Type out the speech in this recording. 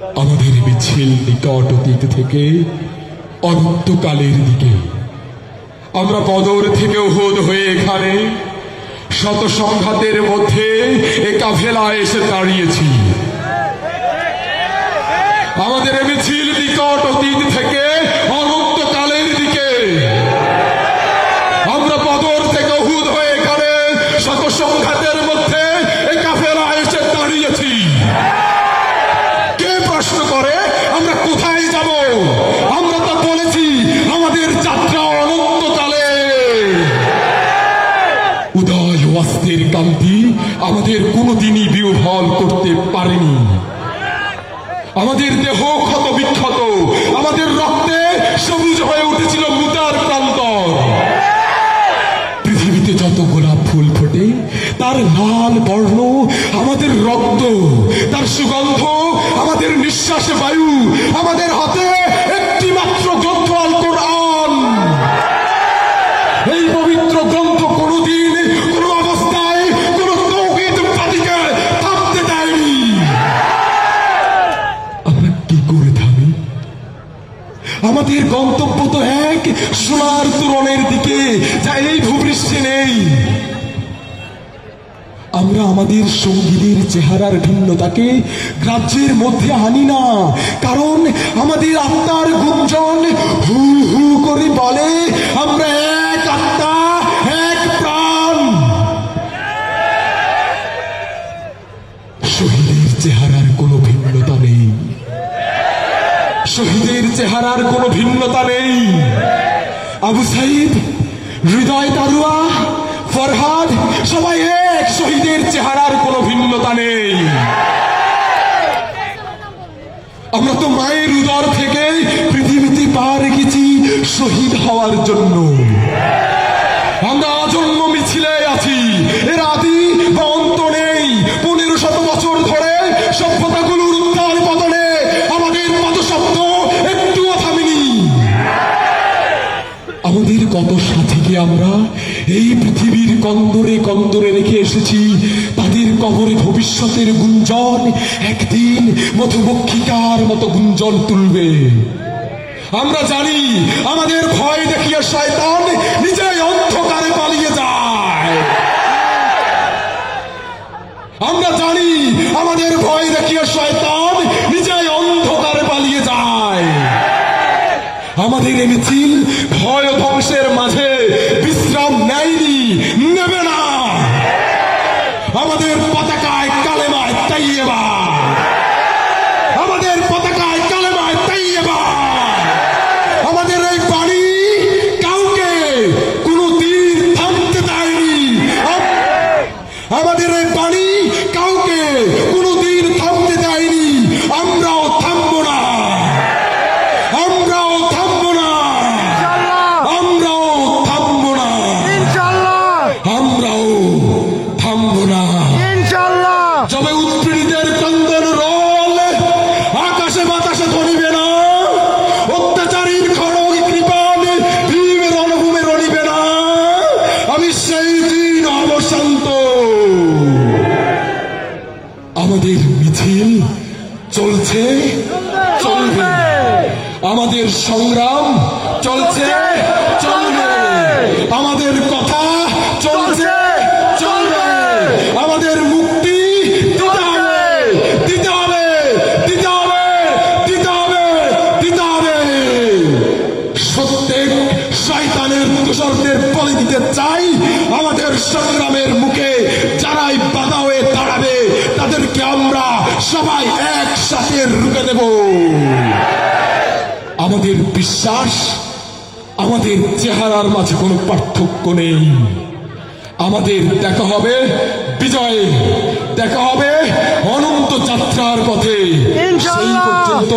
আমাদের মিছিল নিকট অতীত থেকে অনন্তকালের দিকে। আমরা বদর থেকে উহুদ হয়ে এখানে শত সংঘাতের মধ্যে এ কাফেলা এসে দাঁড়িয়েছি। আমাদের মিছিল নিকট অতীত থেকে অনন্তকালের দিকে। আমরা বদর থেকে উহুদ হয়ে এখানে শত সংঘাতের মধ্যে আমাদের কোনোদিনই বিহ্বল করতে পারেনি। আমাদের দেহ ক্ষত বিক্ষত, আমাদের রক্তে সবুজ হয়ে উঠেছিল মুতার প্রান্তর। পৃথিবীতে যত গোলাপ ফুল ফোটে, তার লাল বর্ণ আমাদের রক্ত, তার সুগন্ধ আমাদের নিঃশ্বাসে বায়ু, আমাদের হাতে আমাদের গন্তব্য তো এক, সোনার তুরনের দিকে। যা এই ভূপৃষ্ঠে নেই। আমরা আমাদের সঙ্গীদের চেহারার ভিন্নতাকে গ্রাহ্যের মধ্যে আনি না, কারণ আমাদের আত্মার গুঞ্জন হু হু করে বলে, আমরা এক আত্মা, এক প্রাণ। শহীদের চেহারার কোনো ভিন্নতা নেই। শহীদের চেহারার কোনো ভিন্নতা নেই। আবু সাইদ, হৃদয় তারুয়া, ফরহাদ, সবাই এক, শহীদের চেহারার কোনো ভিন্নতা নেই। আমরা তো মায়ের উদর থেকে পৃথিবীতে পা রেখেছি শহীদ হওয়ার জন্য। কত সাথীকে আমরা এই পৃথিবীর কন্দরে কন্দরে রেখে এসেছি? তাদের কবরে ভবিষ্যতের গুঞ্জন একদিন মধুমক্ষিকার মতো গুঞ্জন তুলবে। আমরা জানি আমাদের ভয় দেখিয়ে শয়তান নিজেই অন্ধকারে পালিয়ে যায়। আমরা জানি আমাদের ভয় দেখিয়ে শয়তান নিজেই অন্ধকারে পালিয়ে যায়। আমাদের এই ভয় ও ধ্বংসের মাঝে বিশ্রাম নেয়নি নেবে না আমাদের পতাকায় কালেমায় তাইয়েবা আমাদের পতাকায় কালেমায় তাইয়েবা আমাদের এই বাড়ি কাউকে কোনো দিন থামতে দেয়নি আম- আমাদের এই পানি কাউকে কোনোদিন থামতে দেয়নি। আমরাও থামবো না। আমরাও থামবো না। আমরাও থামবো না। আমরাও থামবো না। যবে মিছিল চলছে, চলবে। আমাদের সংগ্রাম চলছে, চলবে। আমাদের কথা চলছে দিতে চাই, আমাদের সংগ্রামের মুখে সবাই একসাথে রুকে দেব আমাদের বিশ্বাস আমাদের চেহারার মাঝে কোনো পার্থক্য নেই। আমাদের দেখা হবে বিজয়ে দেখা হবে অনন্ত যাত্রার পথে। সেই। পর্যন্ত